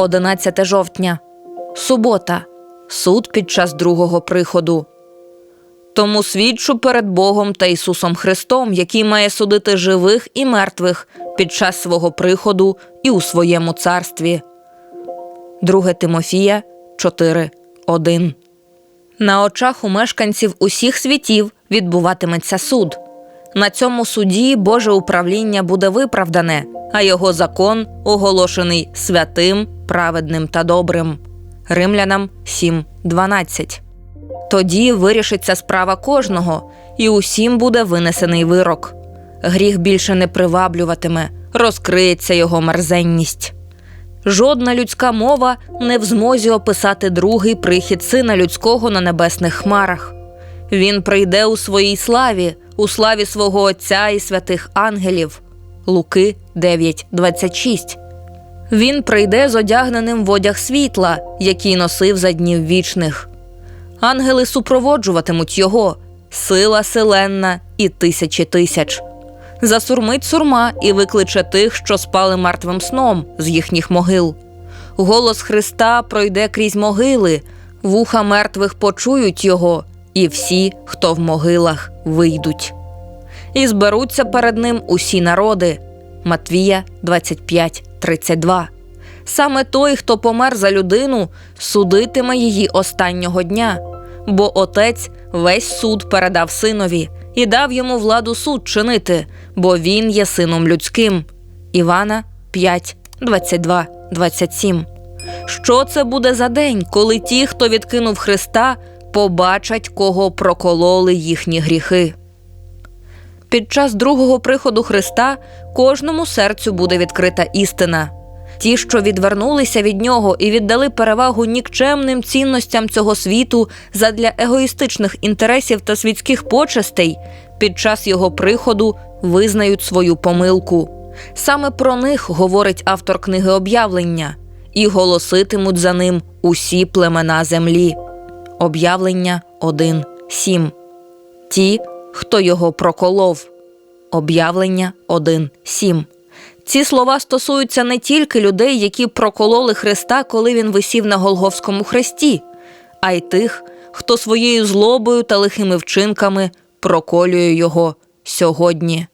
11 жовтня. Субота. Суд під час другого приходу. Тому свідчу перед Богом та Ісусом Христом, який має судити живих і мертвих під час свого приходу і у своєму царстві. 2 Тимофія 4, 1 На очах у мешканців усіх світів відбуватиметься суд. На цьому суді Боже управління буде виправдане, а його закон оголошений святим, праведним та добрим. Римлянам 7.12 Тоді вирішиться справа кожного, і усім буде винесений вирок. Гріх більше не приваблюватиме, розкриється його мерзенність. Жодна людська мова не в змозі описати другий прихід сина людського на небесних хмарах. Він прийде у своїй славі, у славі свого Отця і святих ангелів. Луки 9.26 Він прийде з одягненим в одяг світла, який носив за днів вічних. Ангели супроводжуватимуть його, сила селенна і тисячі тисяч. Засурмить сурма і викличе тих, що спали мертвим сном з їхніх могил. Голос Христа пройде крізь могили, вуха мертвих почують його, і всі, хто в могилах, вийдуть. І зберуться перед ним усі народи. Матвія 25, 32. Саме той, хто помер за людину, судитиме її останнього дня, бо отець весь суд передав синові і дав йому владу суд чинити, бо він є сином людським. Івана 5, 22, 27. Що це буде за день, коли ті, хто відкинув Христа, побачать, кого прокололи їхні гріхи? Під час другого приходу Христа кожному серцю буде відкрита істина. Ті, що відвернулися від нього і віддали перевагу нікчемним цінностям цього світу задля егоїстичних інтересів та світських почестей, під час його приходу визнають свою помилку. Саме про них говорить автор книги об'явлення, і голоситимуть за ним усі племена землі. Об'явлення 1.7 Ті, хто його проколов. Об'явлення 1.7 ці слова стосуються не тільки людей, які прокололи Христа, коли він висів на Голговському хресті, а й тих, хто своєю злобою та лихими вчинками проколює його сьогодні.